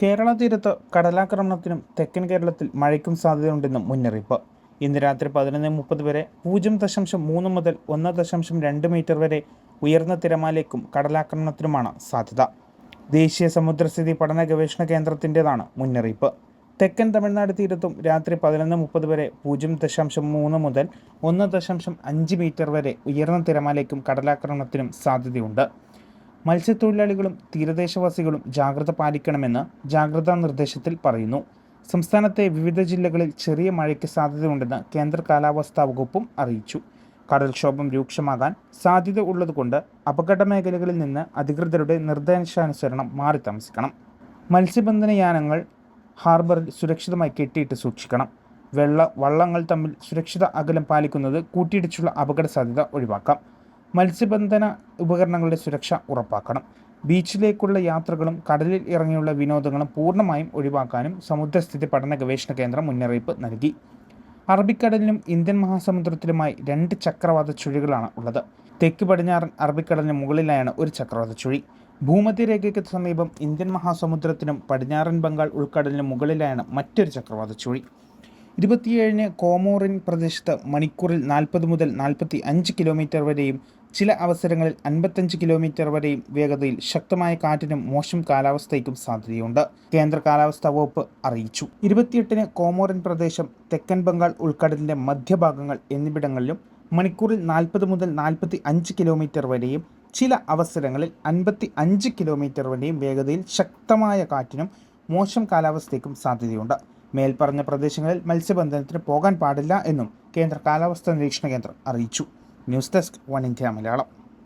കേരള തീരത്ത് കടലാക്രമണത്തിനും തെക്കൻ കേരളത്തിൽ മഴയ്ക്കും സാധ്യതയുണ്ടെന്നും മുന്നറിയിപ്പ്. ഇന്ന് രാത്രി പതിനൊന്ന് മുപ്പത് വരെ പൂജ്യം ദശാംശം മൂന്ന് മുതൽ ഒന്ന് ദശാംശം രണ്ട് മീറ്റർ വരെ ഉയർന്ന തിരമാലയ്ക്കും കടലാക്രമണത്തിനുമാണ് സാധ്യത. ദേശീയ സമുദ്രസ്ഥിതി പഠന ഗവേഷണ കേന്ദ്രത്തിന്റെതാണ് മുന്നറിയിപ്പ്. തെക്കൻ തമിഴ്നാട് തീരത്തും രാത്രി പതിനൊന്ന് മുപ്പത് വരെ പൂജ്യം ദശാംശം മൂന്ന് മുതൽ ഒന്ന് ദശാംശം അഞ്ച് മീറ്റർ വരെ ഉയർന്ന തിരമാലയ്ക്കും കടലാക്രമണത്തിനും സാധ്യതയുണ്ട്. മത്സ്യത്തൊഴിലാളികളും തീരദേശവാസികളും ജാഗ്രത പാലിക്കണമെന്ന് ജാഗ്രതാ നിർദ്ദേശത്തിൽ പറയുന്നു. സംസ്ഥാനത്തെ വിവിധ ജില്ലകളിൽ ചെറിയ മഴയ്ക്ക് സാധ്യതയുണ്ടെന്ന് കേന്ദ്ര കാലാവസ്ഥാ വകുപ്പും അറിയിച്ചു. കടൽക്ഷോഭം രൂക്ഷമാകാൻ സാധ്യത ഉള്ളതുകൊണ്ട് അപകട മേഖലകളിൽ നിന്ന് അധികൃതരുടെ നിർദ്ദേശാനുസരണം മാറി താമസിക്കണം. മത്സ്യബന്ധന യാനങ്ങൾ ഹാർബറിൽ സുരക്ഷിതമായി കെട്ടിയിട്ട് സൂക്ഷിക്കണം. വെള്ള വള്ളങ്ങൾ തമ്മിൽ സുരക്ഷിത അകലം പാലിക്കുന്നത് കൂട്ടിയിടിച്ചുള്ള അപകട സാധ്യത ഒഴിവാക്കാം. മത്സ്യബന്ധന ഉപകരണങ്ങളുടെ സുരക്ഷ ഉറപ്പാക്കണം. ബീച്ചിലേക്കുള്ള യാത്രകളും കടലിൽ ഇറങ്ങിയുള്ള വിനോദങ്ങളും പൂർണമായും ഒഴിവാക്കാനും സമുദ്രസ്ഥിതി പഠന ഗവേഷണ കേന്ദ്രം മുന്നറിയിപ്പ് നൽകി. അറബിക്കടലിനും ഇന്ത്യൻ മഹാസമുദ്രത്തിലുമായി രണ്ട് ചക്രവാത ചുഴികളാണ് ഉള്ളത്. തെക്ക് പടിഞ്ഞാറൻ അറബിക്കടലിന് മുകളിലായാണ് ഒരു ചക്രവാത ചുഴി. ഭൂമധ്യരേഖയ്ക്ക് സമീപം ഇന്ത്യൻ മഹാസമുദ്രത്തിനും പടിഞ്ഞാറൻ ബംഗാൾ ഉൾക്കടലിനും മുകളിലായാണ് മറ്റൊരു ചക്രവാത ചുഴി. ഇരുപത്തിയേഴിന് കോമോറിൻ പ്രദേശത്ത് മണിക്കൂറിൽ നാൽപ്പത് മുതൽ നാൽപ്പത്തി അഞ്ച് കിലോമീറ്റർ വരെയും ചില അവസരങ്ങളിൽ അൻപത്തഞ്ച് കിലോമീറ്റർ വരെയും വേഗതയിൽ ശക്തമായ കാറ്റിനും മോശം കാലാവസ്ഥയ്ക്കും സാധ്യതയുണ്ട്. കേന്ദ്ര കാലാവസ്ഥാ വകുപ്പ് അറിയിച്ചു. ഇരുപത്തിയെട്ടിന് കോമോറിൻ പ്രദേശം തെക്കൻ ബംഗാൾ ഉൾക്കടലിന്റെ മധ്യഭാഗങ്ങൾ എന്നിവിടങ്ങളിലും മണിക്കൂറിൽ നാൽപ്പത് മുതൽ നാൽപ്പത്തി അഞ്ച് കിലോമീറ്റർ വരെയും ചില അവസരങ്ങളിൽ അൻപത്തി അഞ്ച് കിലോമീറ്റർ വരെയും വേഗതയിൽ ശക്തമായ കാറ്റിനും മോശം കാലാവസ്ഥയ്ക്കും സാധ്യതയുണ്ട്. മേൽപ്പറഞ്ഞ പ്രദേശങ്ങളിൽ മത്സ്യബന്ധനത്തിന് പോകാൻ പാടില്ല എന്നും കേന്ദ്ര കാലാവസ്ഥാ നിരീക്ഷണ കേന്ദ്രം അറിയിച്ചു. News desk one India Malayalam.